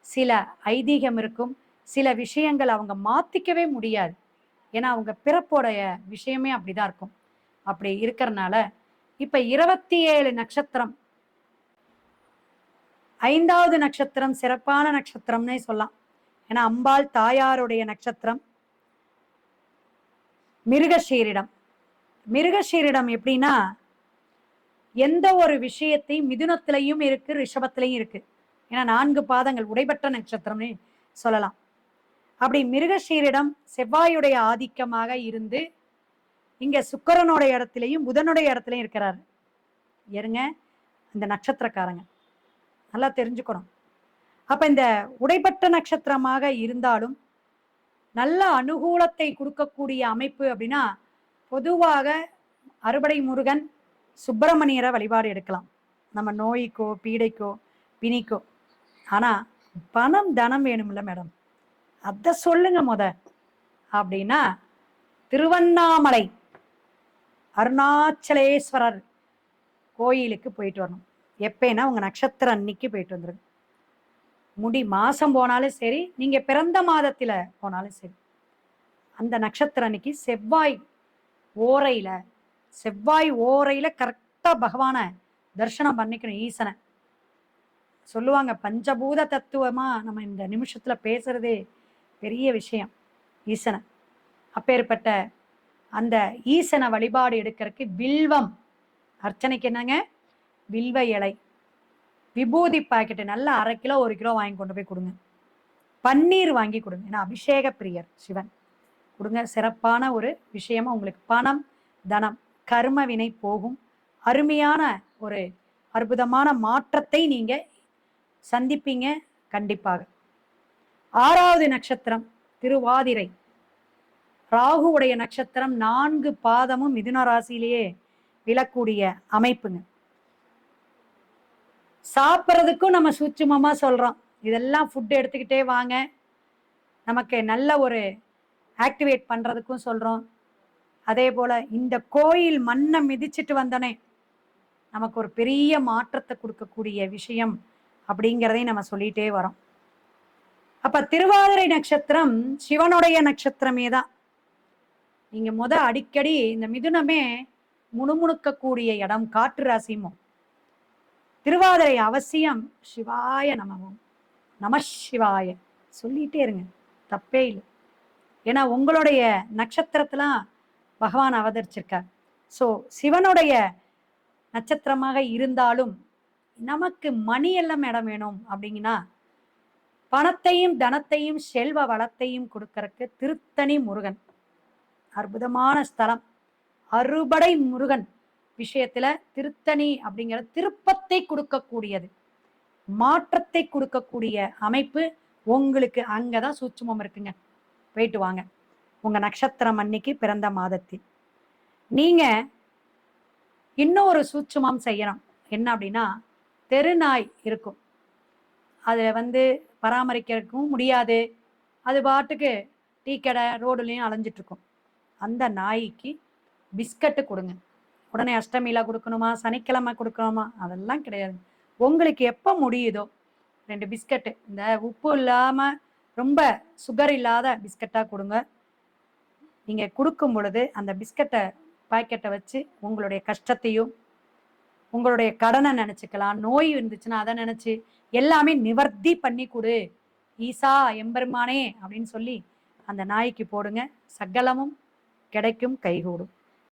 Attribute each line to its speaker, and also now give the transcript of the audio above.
Speaker 1: சில ஐதீகம் இருக்கும் சில விஷயங்கள் அவங்க மாத்திக்கவே முடியாது. ஏன்னா அவங்க பிறப்போடைய விஷயமே அப்படிதான் இருக்கும். அப்படி இருக்கிறனால இப்ப இருபத்தி ஏழு நட்சத்திரம் ஐந்தாவது நட்சத்திரம் சிறப்பான நட்சத்திரம்னே சொல்லலாம். ஏன்னா அம்பாள் தாயாருடைய நட்சத்திரம் மிருகஷீரிடம் மிருகஷீரிடம் எப்படின்னா எந்த ஒரு விஷயத்தையும் மிதுனத்திலையும் இருக்கு ரிஷபத்திலையும் இருக்கு. ஏன்னா நான்கு பாதங்கள் உடைபட்ட நட்சத்திரம்னு சொல்லலாம். அப்படி மிருகஷீரிடம் செவ்வாயுடைய ஆதிக்கமாக இருந்து இங்க சுக்கரனுடைய இடத்துலையும் புதனுடைய இடத்துலையும் இருக்கிறாரு. ஏறுங்க இந்த நட்சத்திரக்காரங்க. நல்லா தெரிஞ்சுக்கணும். அப்ப இந்த உடைபட்ட நட்சத்திரமாக இருந்தாலும் நல்ல அனுகூலத்தை கொடுக்கக்கூடிய அமைப்பு அப்படின்னா பொதுவாக அறுபடை முருகன் சுப்பிரமணியரை வழிபாடு எடுக்கலாம். நம்ம நோய்க்கோ பீடைக்கோ பிணிக்கோ. ஆனால் பணம் தனம் வேணும்ல மேடம். அத சொல்லுங்க முத. அப்படின்னா திருவண்ணாமலை அருணாச்சலேஸ்வரர் கோயிலுக்கு போயிட்டு வரணும். எப்பேன்னா உங்கள் நட்சத்திரம் அன்னைக்கு போயிட்டு வந்துருங்க. முடி மாதம் போனாலும் சரி நீங்கள் பிறந்த மாதத்தில் போனாலும் சரி. அந்த நட்சத்திரம் அன்னைக்கு செவ்வாய் ஓரையில் செவ்வாய் ஓரையில் கரெக்டாக பகவானை தரிசனம் பண்ணிக்கணும் ஈசனை. சொல்லுவாங்க பஞ்சபூத தத்துவமா நம்ம இந்த நிமிஷத்துல பேசுறதே பெரிய விஷயம் ஈசனை. அப்பேற்பட்ட அந்த ஈசனை வழிபாடு எடுக்கிறதுக்கு வில்வம். அர்ச்சனைக்கு என்னங்க? வில்வ இலை. விபூதி பாக்கெட்டு நல்லா அரை கிலோ ஒரு கிலோ வாங்கி கொண்டு போய் கொடுங்க. பன்னீர் வாங்கி கொடுங்க. ஏன்னா அபிஷேக பிரியர் சிவன். கொடுங்க சிறப்பான ஒரு விஷயமா உங்களுக்கு பணம் தனம் கர்ம வினை போகும். அருமையான ஒரு அற்புதமான மாற்றத்தை நீங்க சந்திப்பீங்க கண்டிப்பாக. ஆறாவது நட்சத்திரம் திருவாதிரை. ராகுவுடைய நட்சத்திரம் நான்கு பாதமும் மிதுன ராசியிலேயே விழக்கூடிய அமைப்புங்க. சாப்பிட்றதுக்கும் நம்ம சூட்சுமமா சொல்றோம். இதெல்லாம் ஃபுட் எடுத்துக்கிட்டே வாங்க. நமக்கு நல்ல ஒரு ஆக்டிவேட் பண்றதுக்கும் சொல்றோம். அதே போல இந்த கோயில் மண்ணை மிதிச்சிட்டு வந்தனே நமக்கு ஒரு பெரிய மாற்றத்தை கொடுக்கக்கூடிய விஷயம் அப்படிங்கிறதையும் நம்ம சொல்லிட்டே வரோம். அப்ப திருவாதிரை நட்சத்திரம் சிவனுடைய நட்சத்திரமே தான். நீங்க முத அடிக்கடி இந்த மிதுனமே முணுமுணுக்கக்கூடிய இடம் காற்று ராசியும் திருவாதிரை அவசியம் சிவாய நமவும் நம சிவாய. சொல்லிட்டே இருங்க. தப்பே இல்லை. ஏன்னா உங்களுடைய நட்சத்திரத்தெல்லாம் பகவான் அவதரிச்சிருக்கார். ஸோ சிவனுடைய நட்சத்திரமாக இருந்தாலும் நமக்கு மணி எல்லாம் இடம் வேணும் அப்படிங்கன்னா பணத்தையும் தனத்தையும் செல்வ வளத்தையும் கொடுக்கறக்கு திருத்தணி முருகன். அற்புதமான ஸ்தலம். அறுபடை முருகன் விஷயத்துல திருத்தணி அப்படிங்கிற திருப்பத்தை கொடுக்கக்கூடியது. மாற்றத்தை கொடுக்கக்கூடிய அமைப்பு உங்களுக்கு அங்கதான் சூட்சுமம் இருக்குங்க. போயிட்டு வாங்க. உங்க நட்சத்திரம் அன்னைக்கு பிறந்த மாதத்தில். நீங்க இன்னொரு சூட்சமம் செய்யணும். என்ன அப்படின்னா தெருநாய் இருக்கும். அதை வந்து பராமரிக்கிறதுக்கும் முடியாது. அது பாட்டுக்கு டீ கடை ரோடுலையும் அலைஞ்சிட்ருக்கும். அந்த நாய்க்கு பிஸ்கட்டு கொடுங்க. உடனே அஷ்டமியில் கொடுக்கணுமா? சனிக்கிழமை கொடுக்கணுமா? அதெல்லாம் கிடையாது. உங்களுக்கு எப்போ முடியுதோ ரெண்டு பிஸ்கட்டு. இந்த உப்பு இல்லாமல் ரொம்ப சுகர் இல்லாத பிஸ்கட்டாக கொடுங்க. நீங்கள் கொடுக்கும் பொழுது அந்த பிஸ்கட்டை பாக்கெட்டை வச்சு உங்களுடைய கஷ்டத்தையும் உங்களுடைய கடனை நினச்சிக்கலாம் நோய் இருந்துச்சுன்னா அதை நினச்சி எல்லாமே நிவர்த்தி பண்ணி கொடு. ஈசா எம்பெருமானே அப்படின்னு சொல்லி அந்த நாய்க்கு போடுங்க. சகலமும் கிடைக்கும் கைகூடும்.